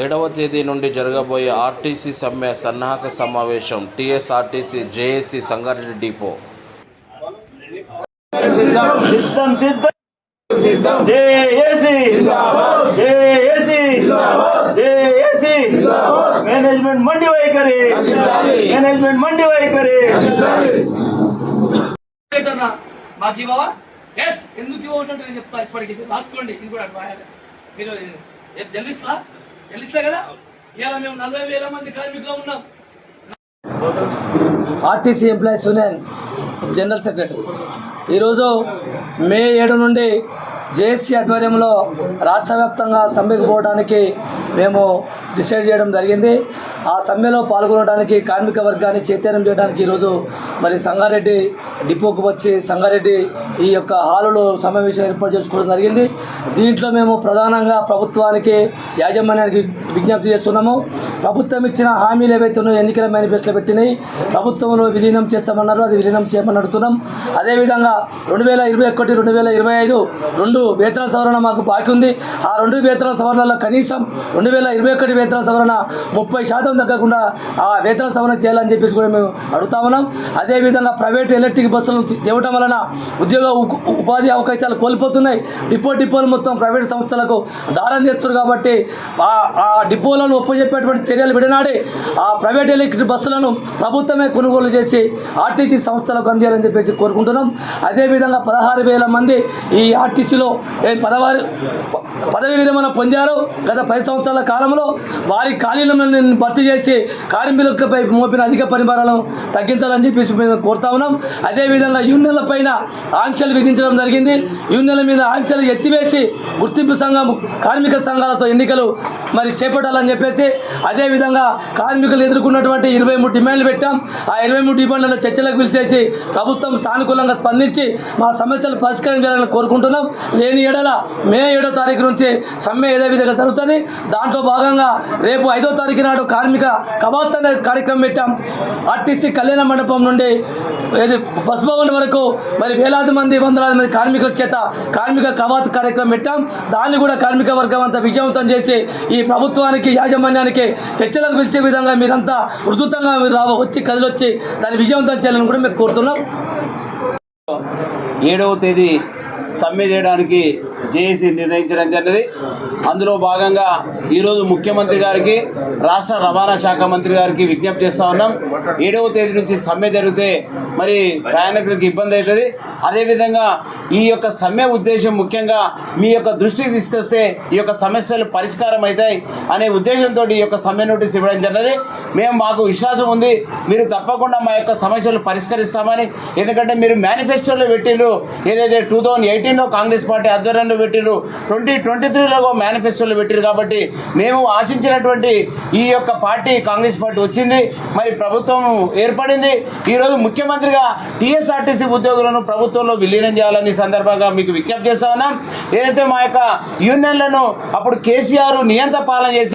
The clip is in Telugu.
ఏడవ తేదీ నుండి జరగబోయే ఆర్టీసీ సమ్మె సన్నాహక సమావేశం TSRTC JAC Sangareddy depot. Management మండి వైఖరి. మేనేజ్మెంట్ మండి వైఖరి. మాకు ఇవ్వవా? ఎస్ ఎందుకు ఇవ్వమంటే నేను చెప్తా ఇప్పటికి. ఇది రాసుకోండి. ఇది కూడా రాయాలి. మీరు తెలుసులా తెలుసులే కదా? ఇవాళ మేము నలభై వేల మంది కార్మికులు ఉన్నాం. RTC employees union general secretary. ఈరోజు మే ఏడు నుండి జేఏసీ ఆధ్వర్యంలో రాష్ట్ర వ్యాప్తంగా సమ్మెకు పోవడానికి మేము డిసైడ్ చేయడం జరిగింది. ఆ సమ్మెలో పాల్గొనడానికి కార్మిక వర్గాన్ని చైతన్యం చేయడానికి ఈరోజు మరి సంగారెడ్డి డిపోకు వచ్చి సంగారెడ్డి ఈ యొక్క హాలులో సమావేశం ఏర్పాటు చేసుకోవడం జరిగింది. దీంట్లో మేము ప్రధానంగా ప్రభుత్వానికి యాజమాన్యానికి విజ్ఞప్తి చేస్తున్నాము. ప్రభుత్వం ఇచ్చిన హామీలు ఏవైతే ఉన్నాయో ఎన్నికల మేనిఫెస్టో పెట్టినాయి ప్రభుత్వంలో విలీనం చేస్తామన్నారు అది విలీనం చేయమని అడుగుతున్నాం. అదేవిధంగా రెండు వేల ఇరవై ఒకటి రెండు వేల ఇరవై ఐదు రెండు వేతన సవరణ మాకు బాకీ ఉంది. ఆ రెండు వేతన సవరణలో కనీసం రెండు వేల ఇరవై ఒకటి వేతన సవరణ ముప్పై శాతం తగ్గకుండా ఆ వేతన సవరణ చేయాలని చెప్పేసి కూడా మేము అడుగుతా ఉన్నాం. అదేవిధంగా ప్రైవేట్ ఎలక్ట్రిక్ బస్సులను తేవటం వలన ఉద్యోగ ఉపాధి అవకాశాలు కోల్పోతున్నాయి. డిపో డిపోలు మొత్తం ప్రైవేట్ సంస్థలకు దారం చేస్తున్నారు కాబట్టి ఆ ఆ డిపోలను ఒప్పజెప్పేటువంటి చర్యలు విడనాడి ఆ ప్రైవేట్ ఎలక్ట్రిక్ బస్సులను ప్రభుత్వమే కొనుగోలు చేసి ఆర్టీసీ సంస్థలకు అందేయాలని చెప్పేసి కోరుకుంటున్నాం. అదేవిధంగా పదహారు వేల మంది ఈ ఆర్టీసీలో పదహారు పదవి విరమణ పొందారు. గత పది సంవత్సరాల కాలంలో వారి ఖాళీలను భర్తీ చేసి కార్మికులపై మోపిన అధిక పరిమాణాలను తగ్గించాలని చెప్పి మేము కోరుతా ఉన్నాం. అదేవిధంగా యూనియన్ల పైన ఆంక్షలు విధించడం జరిగింది. యూనియన్ల మీద ఆంక్షలు ఎత్తివేసి గుర్తింపు సంఘం కార్మిక సంఘాలతో ఎన్నికలు మరి చేపట్టాలని చెప్పేసి అదేవిధంగా కార్మికులు ఎదుర్కొన్నటువంటి ఇరవై మూడు డిమాండ్లు పెట్టాం. ఆ ఇరవై మూడు డిమాండ్లను చర్చలకు పిలిచేసి ప్రభుత్వం సానుకూలంగా స్పందించి మా సమస్యలు పరిష్కరించాలని కోరుకుంటున్నాం. లేని ఏడల మే ఏడో తారీఖు నుంచి సమ్మె ఏదే విధంగా జరుగుతుంది. దాంట్లో భాగంగా రేపు ఐదో తారీఖు నాడు కార్మిక కవాత్ అనే కార్యక్రమం పెట్టాం. ఆర్టీసీ కళ్యాణ మండపం నుండి ఏది బస్ భవన్ వరకు మరి వేలాది మంది వందలాది మంది కార్మికుల చేత కార్మిక కవాత్ కార్యక్రమం పెట్టాం. దాన్ని కూడా కార్మిక వర్గం అంతా విజయవంతం చేసి ఈ ప్రభుత్వానికి యాజమాన్యానికి చర్చలకు పిలిచే విధంగా మీరంతా ఉధృతంగా మీరు రావ వచ్చి కదిలొచ్చి దాన్ని విజయవంతం చేయాలని కూడా మేము కోరుతున్నాం. ఏడవ తేదీ సమ్మె చేయడానికి జేఏసీ నిర్ణయించడం జరిగింది. అందులో భాగంగా ఈరోజు ముఖ్యమంత్రి గారికి రాష్ట్ర రవాణా శాఖ మంత్రి గారికి విజ్ఞప్తి చేస్తూ ఉన్నాం. ఏడవ తేదీ నుంచి సమ్మె జరిగితే మరి ప్రయాణికులకు ఇబ్బంది అవుతుంది. అదేవిధంగా ఈ యొక్క సమ్మె ఉద్దేశం ముఖ్యంగా మీ యొక్క దృష్టికి తీసుకొస్తే ఈ యొక్క సమస్యలు పరిష్కారం అవుతాయి అనే ఉద్దేశంతో ఈ యొక్క సమ్మె నోటీస్ ఇవ్వడం జరిగినది మేము మాకు విశ్వాసం ఉంది. మీరు తప్పకుండా మా యొక్క సమస్యలు పరిష్కరిస్తామని. ఎందుకంటే మీరు మేనిఫెస్టోలో పెట్టిండ్రు. ఏదైతే టూ థౌజండ్ ఎయిటీన్లో కాంగ్రెస్ పార్టీ ఆధ్వర్యంలో పెట్టిండ్రు ట్వంటీ ట్వంటీ త్రీలో మేనిఫెస్టోలో పెట్టిరు కాబట్టి మేము ఆశించినటువంటి ఈ యొక్క పార్టీ కాంగ్రెస్ పార్టీ వచ్చింది. మరి ప్రభుత్వం ఏర్పడింది. ఈరోజు ముఖ్యమంత్రిగా టీఎస్ఆర్టీసీ ఉద్యోగులను ప్రభుత్వంలో విలీనం చేయాలని సందర్భంగా మీకు విజ్ఞప్తి చేస్తా ఉన్నాం. ఏదైతే మా యొక్క యూనియన్లను అప్పుడు కేసీఆర్ నియంత్ర పాలన చేసి